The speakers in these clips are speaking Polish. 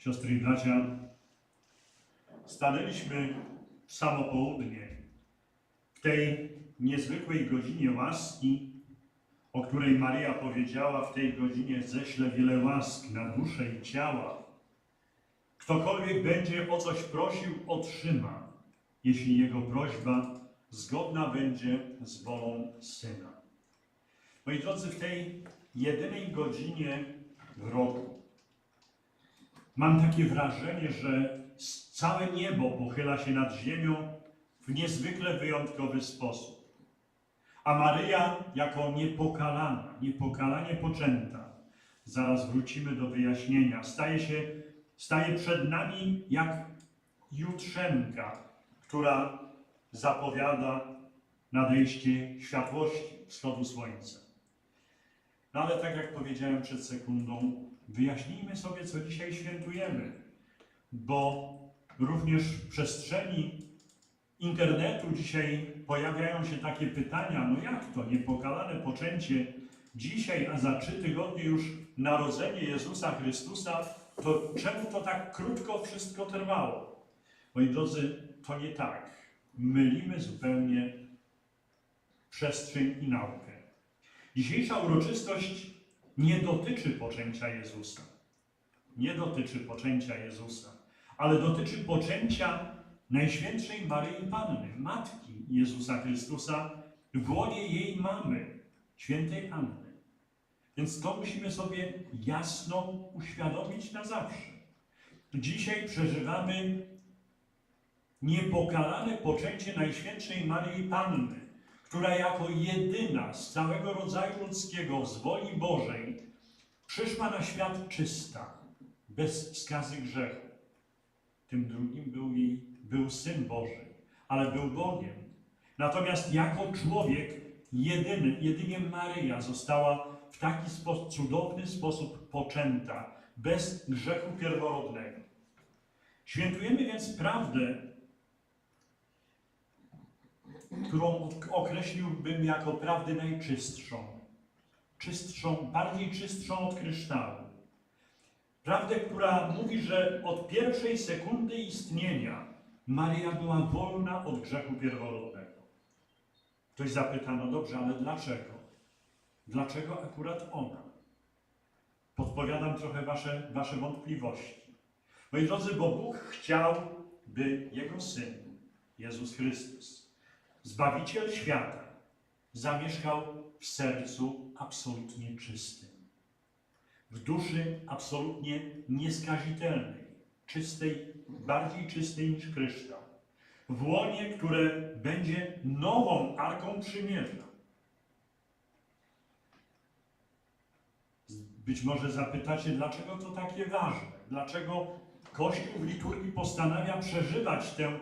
siostry i bracia, stanęliśmy w samo południe, w tej niezwykłej godzinie łaski, o której Maria powiedziała, w tej godzinie ześlę wiele łask na duszę i ciała. Ktokolwiek będzie o coś prosił, otrzyma, jeśli jego prośba zgodna będzie z wolą Syna. Moi drodzy, w tej jedynej godzinie w roku mam takie wrażenie, że całe niebo pochyla się nad ziemią w niezwykle wyjątkowy sposób. A Maryja, jako niepokalana, niepokalanie poczęta, zaraz wrócimy do wyjaśnienia, staje się, staje przed nami jak jutrzenka, która zapowiada nadejście światłości wschodu słońca. No ale tak jak powiedziałem przed sekundą, wyjaśnijmy sobie, co dzisiaj świętujemy, bo również w przestrzeni internetu dzisiaj pojawiają się takie pytania, no jak to, niepokalane poczęcie dzisiaj, a za trzy tygodnie już narodzenie Jezusa Chrystusa, to czemu to tak krótko wszystko trwało? Moi drodzy, to nie tak. Mylimy zupełnie przestrzeń i naukę. Dzisiejsza uroczystość nie dotyczy poczęcia Jezusa. Nie dotyczy poczęcia Jezusa, ale dotyczy poczęcia Najświętszej Maryi Panny, Matki Jezusa Chrystusa, w łonie jej mamy, świętej Anny. Więc to musimy sobie jasno uświadomić na zawsze. Dzisiaj przeżywamy niepokalane poczęcie Najświętszej Maryi Panny, która jako jedyna z całego rodzaju ludzkiego, z woli Bożej, przyszła na świat czysta, bez skazy grzechu. Tym drugim był jej, był Syn Boży, ale był Bogiem. Natomiast jako człowiek jedyny, jedynie Maryja została w taki spo, cudowny sposób poczęta, bez grzechu pierworodnego. Świętujemy więc prawdę, którą określiłbym jako prawdę najczystszą, czystszą, bardziej czystszą od kryształu. Prawdę, która mówi, że od pierwszej sekundy istnienia Maryja była wolna od grzechu pierworodnego. Ktoś zapyta, no dobrze, ale dlaczego? Dlaczego akurat ona? Podpowiadam trochę wasze, wasze wątpliwości. Moi drodzy, bo Bóg chciał, by Jego Syn, Jezus Chrystus, Zbawiciel świata, zamieszkał w sercu absolutnie czystym. W duszy absolutnie nieskazitelnej, czystej, bardziej czystej niż kryształ. W łonie, które będzie nową arką przymierza. Być może zapytacie, dlaczego to takie ważne? Dlaczego Kościół w liturgii postanawia przeżywać tę,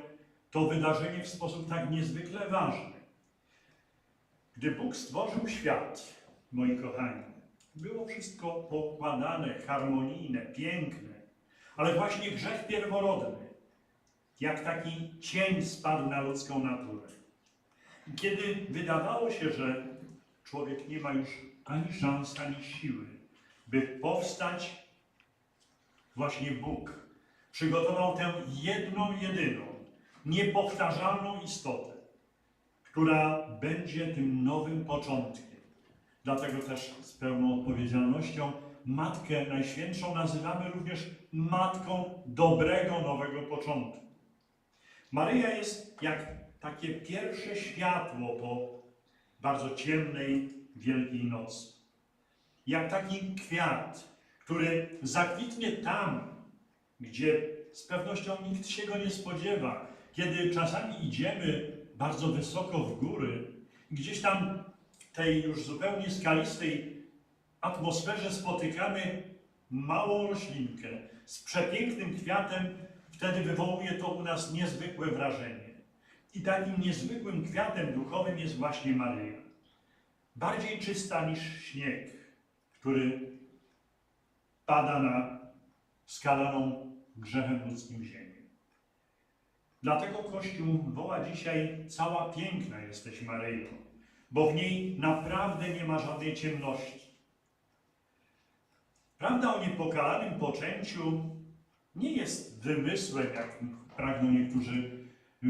to wydarzenie w sposób tak niezwykle ważny? Gdy Bóg stworzył świat, moi kochani, było wszystko pokładane, harmonijne, piękne, ale właśnie grzech pierworodny, jak taki cień spadł na ludzką naturę. I kiedy wydawało się, że człowiek nie ma już ani szans, ani siły, by powstać, właśnie Bóg przygotował tę jedną, jedyną, niepowtarzalną istotę, która będzie tym nowym początkiem. Dlatego też z pełną odpowiedzialnością Matkę Najświętszą nazywamy również Matką dobrego nowego początku. Maryja jest jak takie pierwsze światło po bardzo ciemnej Wielkiej Nocy. Jak taki kwiat, który zakwitnie tam, gdzie z pewnością nikt się go nie spodziewa. Kiedy czasami idziemy bardzo wysoko w góry, gdzieś tam w tej już zupełnie skalistej atmosferze spotykamy małą roślinkę z przepięknym kwiatem, wtedy wywołuje to u nas niezwykłe wrażenie. I takim niezwykłym kwiatem duchowym jest właśnie Maryja. Bardziej czysta niż śnieg, który pada na skalaną grzechem ludzkim ziemię. Dlatego Kościół woła dzisiaj cała piękna jesteś Maryjo, bo w niej naprawdę nie ma żadnej ciemności. Prawda o niepokalanym poczęciu nie jest wymysłem, jak pragną niektórzy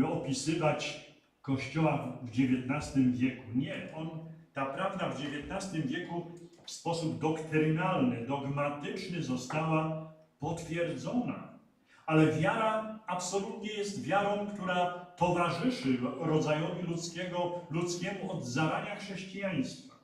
opisywać Kościoła w XIX wieku. Nie, on, ta prawda w XIX wieku w sposób doktrynalny, dogmatyczny została potwierdzona. Ale wiara absolutnie jest wiarą, która towarzyszy rodzajowi ludzkiego, ludzkiemu od zarania chrześcijaństwa.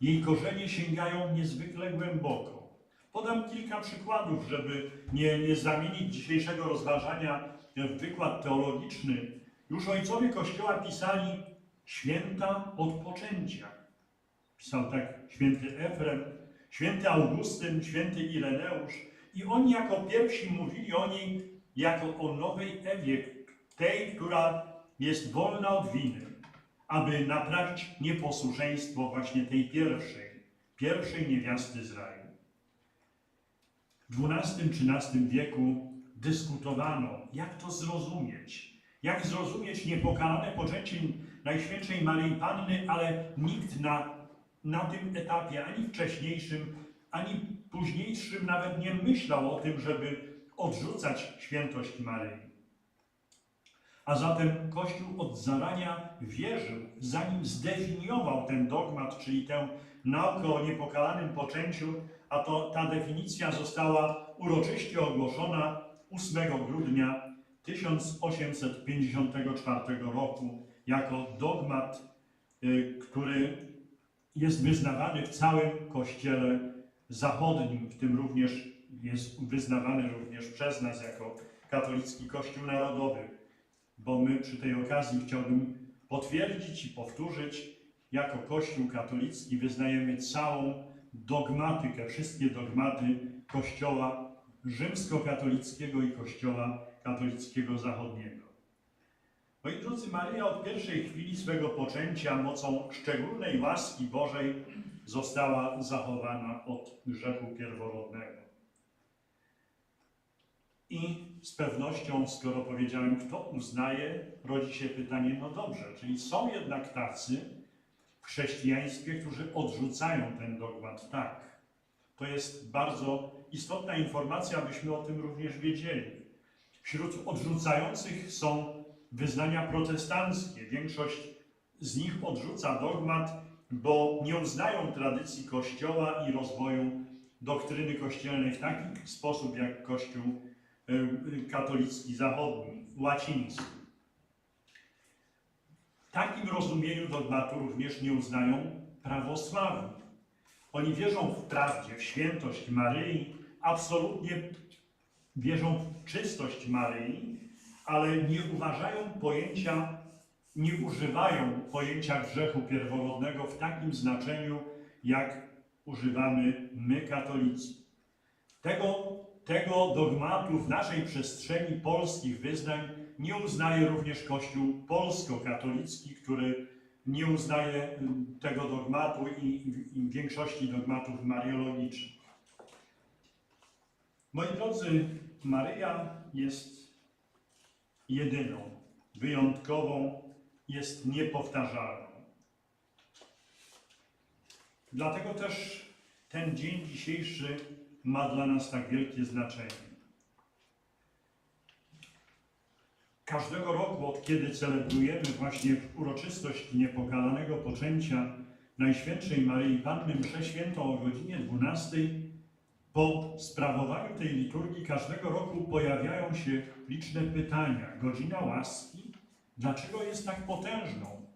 Jej korzenie sięgają niezwykle głęboko. Podam kilka przykładów, żeby nie, nie zamienić dzisiejszego rozważania w wykład teologiczny. Już ojcowie Kościoła pisali święta odpoczęcia. Pisał tak święty Efrem, święty Augustyn, święty Ireneusz. I oni jako pierwsi mówili o niej jako o nowej Ewie, tej, która jest wolna od winy, aby naprawić nieposłuszeństwo właśnie tej pierwszej, pierwszej niewiasty z raju. W XII-XIII wieku dyskutowano, jak to zrozumieć, jak zrozumieć niepokalane poczęcie Najświętszej Maryi Panny, ale nikt na, na tym etapie, ani wcześniejszym, ani późniejszym nawet nie myślał o tym, żeby odrzucać świętość Maryi. A zatem Kościół od zarania wierzył, zanim zdefiniował ten dogmat, czyli tę naukę o niepokalanym poczęciu, a to ta definicja została uroczyście ogłoszona 8 grudnia 1854 roku jako dogmat, y, który jest wyznawany w całym Kościele zachodnim, w tym również jest wyznawany również przez nas jako katolicki Kościół Narodowy, bo my przy tej okazji chciałbym potwierdzić i powtórzyć, jako Kościół katolicki wyznajemy całą dogmatykę, wszystkie dogmaty Kościoła rzymskokatolickiego i Kościoła katolickiego zachodniego. Moi drodzy, Maria od pierwszej chwili swego poczęcia mocą szczególnej łaski Bożej została zachowana od grzechu pierworodnego. I z pewnością, skoro powiedziałem, kto uznaje, rodzi się pytanie, no dobrze, czyli są jednak tacy w chrześcijaństwie, którzy odrzucają ten dogmat. Tak, to jest bardzo istotna informacja, abyśmy o tym również wiedzieli. Wśród odrzucających są wyznania protestanckie. Większość z nich odrzuca dogmat, bo nie uznają tradycji Kościoła i rozwoju doktryny kościelnej w taki sposób, jak Kościół y, katolicki zachodni, łaciński. W takim rozumieniu dogmatu również nie uznają prawosławni. Oni wierzą w prawdzie, w świętość Maryi, absolutnie wierzą w czystość Maryi, ale nie uważają pojęcia, nie używają pojęcia grzechu pierworodnego w takim znaczeniu, jak używamy my, katolicy. Tego, tego dogmatu w naszej przestrzeni polskich wyznań nie uznaje również Kościół polsko-katolicki, który nie uznaje tego dogmatu i, i większości dogmatów mariologicznych. Moi drodzy, Maryja jest jedyną, wyjątkową, jest niepowtarzalną. Dlatego też ten dzień dzisiejszy ma dla nas tak wielkie znaczenie. Każdego roku, od kiedy celebrujemy właśnie uroczystość niepokalanego poczęcia Najświętszej Maryi Panny Mszę Świętą o godzinie 12, po sprawowaniu tej liturgii każdego roku pojawiają się liczne pytania. Godzina łaski, dlaczego jest tak potężną?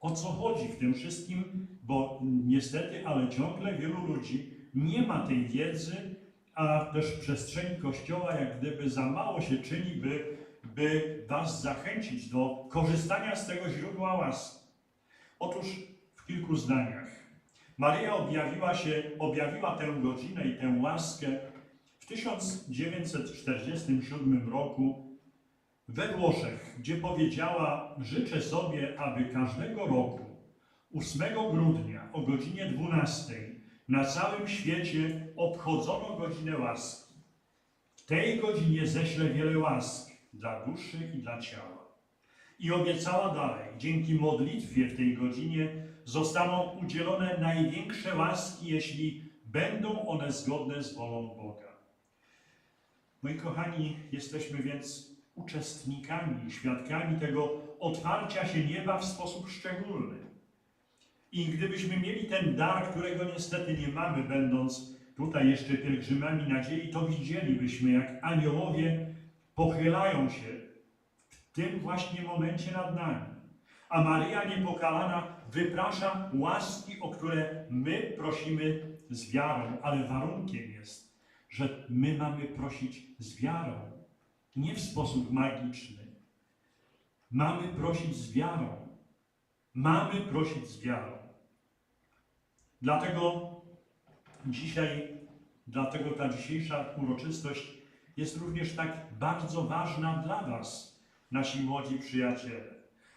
O co chodzi w tym wszystkim? Bo niestety, ale ciągle wielu ludzi nie ma tej wiedzy, a też w przestrzeni Kościoła jak gdyby za mało się czyni, by, by Was zachęcić do korzystania z tego źródła łaski. Otóż w kilku zdaniach. Maryja objawiła się, objawiła tę godzinę i tę łaskę w 1947 roku we Włoszech, gdzie powiedziała: Życzę sobie, aby każdego roku 8 grudnia o godzinie 12 na całym świecie obchodzono godzinę łaski. W tej godzinie ześlę wiele łask dla duszy i dla ciała. I obiecała dalej, dzięki modlitwie w tej godzinie zostaną udzielone największe łaski, jeśli będą one zgodne z wolą Boga. Moi kochani, jesteśmy więc uczestnikami, świadkami tego otwarcia się nieba w sposób szczególny. I gdybyśmy mieli ten dar, którego niestety nie mamy, będąc tutaj jeszcze pielgrzymami nadziei, to widzielibyśmy, jak aniołowie pochylają się w tym właśnie momencie nad nami. A Maryja niepokalana wyprasza łaski, o które my prosimy z wiarą, ale warunkiem jest, że my mamy prosić z wiarą, nie w sposób magiczny. Mamy prosić z wiarą. Mamy prosić z wiarą. Dlatego dzisiaj, dlatego ta dzisiejsza uroczystość jest również tak bardzo ważna dla Was, nasi młodzi przyjaciele.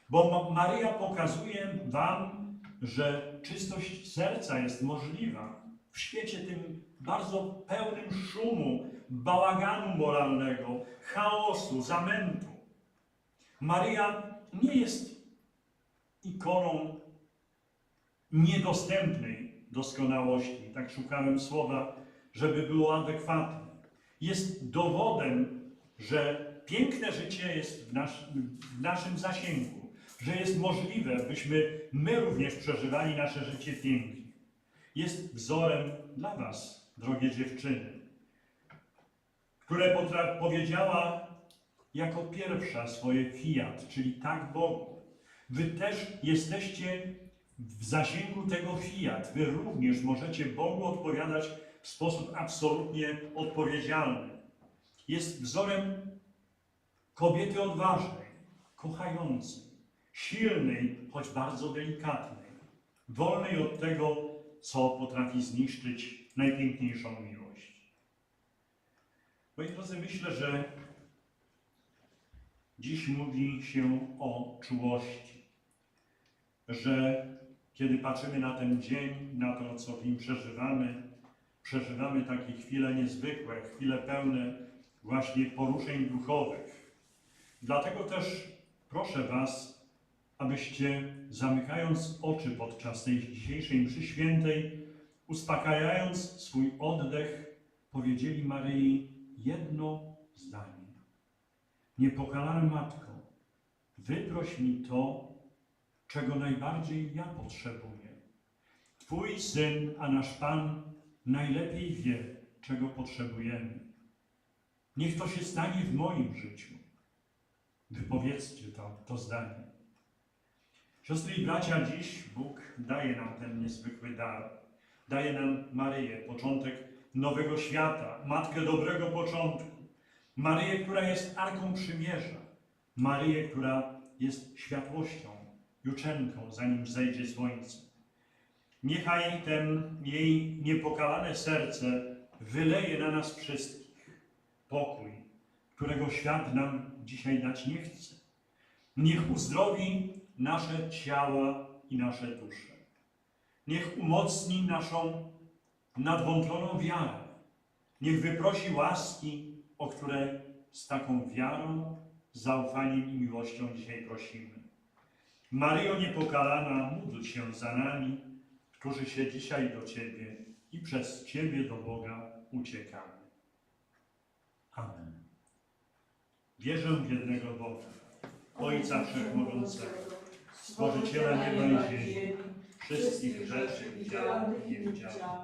Bo Ma- Maryja pokazuje Wam, że czystość serca jest możliwa w świecie tym bardzo pełnym szumu, bałaganu moralnego, chaosu, zamętu. Maryja nie jest ikoną niedostępnej doskonałości. Tak szukałem słowa, żeby było adekwatne. Jest dowodem, że piękne życie jest w, w naszym zasięgu, że jest możliwe, byśmy my również przeżywali nasze życie pięknie. Jest wzorem dla Was, drogie dziewczyny, które powiedziała jako pierwsza swoje fiat, czyli tak Bogu. Wy też jesteście w zasięgu tego fiat. Wy również możecie Bogu odpowiadać w sposób absolutnie odpowiedzialny. Jest wzorem kobiety odważnej, kochającej, silnej, choć bardzo delikatnej, wolnej od tego, co potrafi zniszczyć najpiękniejszą miłość. Moi drodzy, myślę, że dziś mówi się o czułości, że kiedy patrzymy na ten dzień, na to, co w nim przeżywamy, przeżywamy takie chwile niezwykłe, chwile pełne właśnie poruszeń duchowych. Dlatego też proszę Was, abyście zamykając oczy podczas tej dzisiejszej mszy świętej, uspokajając swój oddech, powiedzieli Maryi jedno zdanie. Niepokalana Matko, wyproś mi to, czego najbardziej ja potrzebuję. Twój Syn, a nasz Pan najlepiej wie, czego potrzebujemy. Niech to się stanie w moim życiu. Wypowiedzcie to, to zdanie. Siostry i bracia, dziś Bóg daje nam ten niezwykły dar. Daje nam Maryję, początek nowego świata, Matkę dobrego początku. Maryję, która jest Arką Przymierza. Maryję, która jest światłością, juczenką, zanim zejdzie słońce. Niechaj ten jej niepokalane serce wyleje na nas wszystkich pokój, którego świat nam dzisiaj dać nie chce. Niech uzdrowi nasze ciała i nasze dusze. Niech umocni naszą nadwątloną wiarę. Niech wyprosi łaski, o które z taką wiarą, zaufaniem i miłością dzisiaj prosimy. Maryjo niepokalana, módl się za nami, którzy się dzisiaj do Ciebie i przez Ciebie do Boga uciekamy. Amen. Wierzę w jednego Boga, Ojca Wszechmogącego, Stworzyciela nieba i ziemi, wszystkich rzeczy widzianych i niewidzianych